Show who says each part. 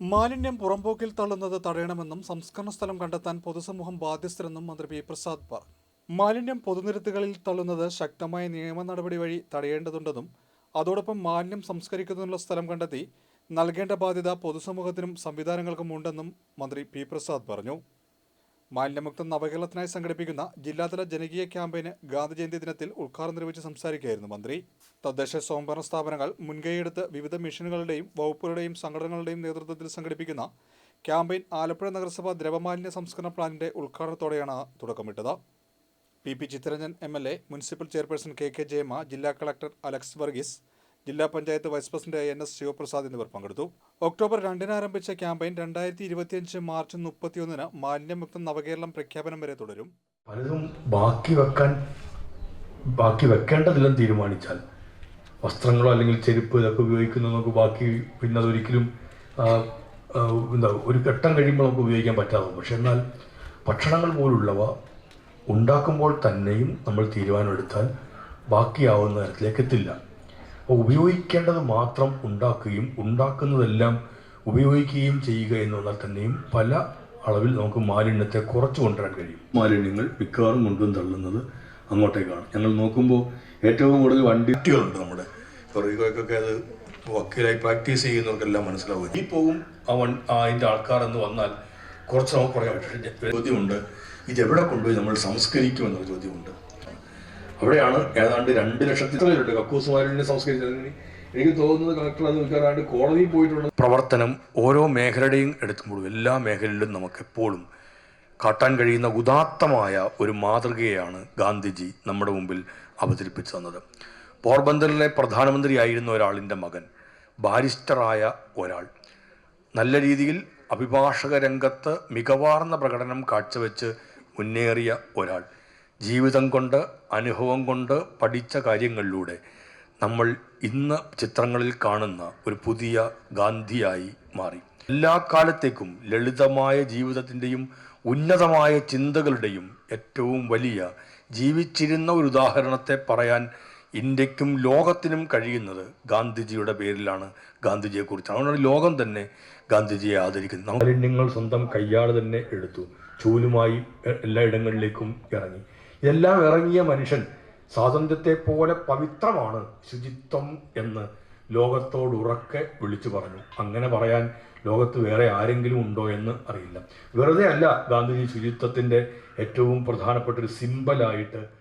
Speaker 1: മാലിന്യം പുറംപോക്കിൽ തള്ളുന്നത് തടയണമെന്നും സംസ്കരണ സ്ഥലം കണ്ടെത്താൻ പൊതുസമൂഹം ബാധ്യസ്ഥരെന്നും മന്ത്രി പി പ്രസാദ് പറഞ്ഞു. മാലിന്യം പൊതുനിരത്തുകളിൽ തള്ളുന്നത് ശക്തമായ നിയമ നടപടി വഴി തടയേണ്ടതുണ്ടെന്നും അതോടൊപ്പം മാലിന്യം സംസ്കരിക്കുന്നതിനുള്ള സ്ഥലം കണ്ടെത്തി നൽകേണ്ട ബാധ്യത പൊതുസമൂഹത്തിനും സംവിധാനങ്ങൾക്കും ഉണ്ടെന്നും മന്ത്രി പി പ്രസാദ് പറഞ്ഞു. മാലിന്യമുക്ത നവകേരളത്തിനായി സംഘടിപ്പിക്കുന്ന ജില്ലാതല ജനകീയ ക്യാമ്പയിന് ഗാന്ധിജയന്തി ദിനത്തിൽ ഉദ്ഘാടനം നിർവഹിച്ച് സംസാരിക്കുകയായിരുന്നു മന്ത്രി. തദ്ദേശ സ്വയംഭരണ സ്ഥാപനങ്ങൾ മുൻകൈയെടുത്ത് വിവിധ മിഷനുകളുടെയും വകുപ്പുകളുടെയും സംഘടനകളുടെയും നേതൃത്വത്തിൽ സംഘടിപ്പിക്കുന്ന ക്യാമ്പയിൻ ആലപ്പുഴ നഗരസഭ ദ്രവമാലിന്യ സംസ്കരണ പ്ലാനിന്റെ ഉദ്ഘാടനത്തോടെയാണ് തുടക്കമിട്ടത്. P P Chittaranjan M L A municipal chairperson K K Jayamma ജില്ലാ കളക്ടർ അലക്സ് വർഗീസ് ജില്ലാ panchayat vice president N S Sivaprasad എന്നിവർ പങ്കെടുത്തു. ഒക്ടോബർ രണ്ടിന് ആരംഭിച്ച ക്യാമ്പയിൻ രണ്ടായിരത്തി ഇരുപത്തിയഞ്ച് മാർച്ച് മുപ്പത്തിയൊന്നിന് മാലിന്യമുക്ത നവകേരളം പ്രഖ്യാപനം വരെ തുടരും.
Speaker 2: പലതും ബാക്കി വെക്കാൻ ബാക്കി വെക്കേണ്ടതില്ലെന്ന് തീരുമാനിച്ചാൽ വസ്ത്രങ്ങളോ അല്ലെങ്കിൽ ചെരുപ്പ് ഇതൊക്കെ ഉപയോഗിക്കുന്ന നമുക്ക് ബാക്കി പിന്നെ അതൊരിക്കലും എന്താ ഒരു ഘട്ടം കഴിയുമ്പോൾ നമുക്ക് ഉപയോഗിക്കാൻ പറ്റാതെ പക്ഷെ എന്നാൽ ഭക്ഷണങ്ങൾ പോലുള്ളവ ഉണ്ടാക്കുമ്പോൾ തന്നെയും നമ്മൾ തീരുമാനമെടുത്താൽ ബാക്കിയാവുന്ന തരത്തിലേക്ക് എത്തില്ല. ഉപയോഗിക്കേണ്ടത് മാത്രം ഉണ്ടാക്കുകയും ഉണ്ടാക്കുന്നതെല്ലാം ഉപയോഗിക്കുകയും ചെയ്യുക എന്ന് പറഞ്ഞാൽ തന്നെയും പല അളവിൽ നമുക്ക് മാലിന്യത്തെ കുറച്ച് കൊണ്ടുവരാൻ കഴിയും. മാലിന്യങ്ങൾ മിക്കവാറും കൊണ്ടുവന്ന് തള്ളുന്നത് അങ്ങോട്ടേക്കാണ്. ഞങ്ങൾ നോക്കുമ്പോൾ ഏറ്റവും കൂടുതൽ വണ്ടികളുണ്ട് നമ്മുടെ. കുറേക്കൊക്കെ അത് വക്കീലായി പ്രാക്ടീസ് ചെയ്യുന്നവർക്കെല്ലാം മനസ്സിലാവും ഈ പോകും ആ വൺ അതിന്റെ ആൾക്കാർ എന്ന് വന്നാൽ കുറച്ച് നമുക്ക് പറ്റും. ചോദ്യമുണ്ട്. ഇതെവിടെ കൊണ്ടുപോയി നമ്മൾ സംസ്കരിക്കുമെന്നൊരു ചോദ്യമുണ്ട്. അവിടെയാണ് ഏതാണ്ട് രണ്ട് ലക്ഷത്തിലുണ്ട് കക്കൂസുമാരുടെ സംസ്കരിച്ചതിന് സംസ്കരിച്ചത് എനിക്ക് തോന്നുന്നത് കളക്ടർ അത് മിക്കവാറും കോടതിയിൽ പോയിട്ടുള്ള പ്രവർത്തനം ഓരോ മേഖലയുടെയും എടുക്കുമ്പോഴും എല്ലാ മേഖലയിലും നമുക്ക് എപ്പോഴും കാട്ടാൻ കഴിയുന്ന ഉദാത്തമായ ഒരു മാതൃകയാണ് ഗാന്ധിജി നമ്മുടെ മുമ്പിൽ അവതരിപ്പിച്ചു തന്നത്. പോർബന്തറിലെ പ്രധാനമന്ത്രിയായിരുന്ന ഒരാളിന്റെ മകൻ ബാരിസ്റ്ററായ ഒരാൾ. നല്ല രീതിയിൽ അഭിഭാഷക രംഗത്ത് മികവാർന്ന പ്രകടനം കാഴ്ചവെച്ച് മുന്നേറിയ ഒരാൾ. ജീവിതം കൊണ്ട് അനുഭവം കൊണ്ട് പഠിച്ച കാര്യങ്ങളിലൂടെ നമ്മൾ ഇന്ന് ചിത്രങ്ങളിൽ കാണുന്ന ഒരു പുതിയ ഗാന്ധിയായി മാറി. എല്ലാ കാലത്തേക്കും ലളിതമായ ജീവിതത്തിന്റെയും ഉന്നതമായ ചിന്തകളുടെയും ഏറ്റവും വലിയ ജീവിച്ചിരുന്ന ഒരു ഉദാഹരണത്തെ പറയാൻ ഇന്ത്യക്കും ലോകത്തിനും കഴിയുന്നത് ഗാന്ധിജിയുടെ പേരിലാണ് ഗാന്ധിജിയെക്കുറിച്ച്. അതുകൊണ്ടാണ് ലോകം തന്നെ ഗാന്ധിജിയെ ആദരിക്കുന്നത്. നിങ്ങൾ സ്വന്തം കയ്യാട് തന്നെ എടുത്തു. ചൂലുമായി എല്ലാ എല്ലായിടങ്ങളിലേക്കും ഇറങ്ങി. ഇതെല്ലാം ഇറങ്ങിയ മനുഷ്യൻ സ്വാതന്ത്ര്യത്തെ പോലെ പവിത്രമാണ് ശുചിത്വം എന്ന് ലോകത്തോട് ഉറക്കെ വിളിച്ചു പറഞ്ഞു. അങ്ങനെ പറയാൻ ലോകത്ത് വേറെ ആരെങ്കിലും ഉണ്ടോ എന്ന് അറിയില്ല. വെറുതെ അല്ല ഗാന്ധിജി ശുചിത്വത്തിന്റെ ഏറ്റവും പ്രധാനപ്പെട്ട ഒരു സിമ്പലായിട്ട്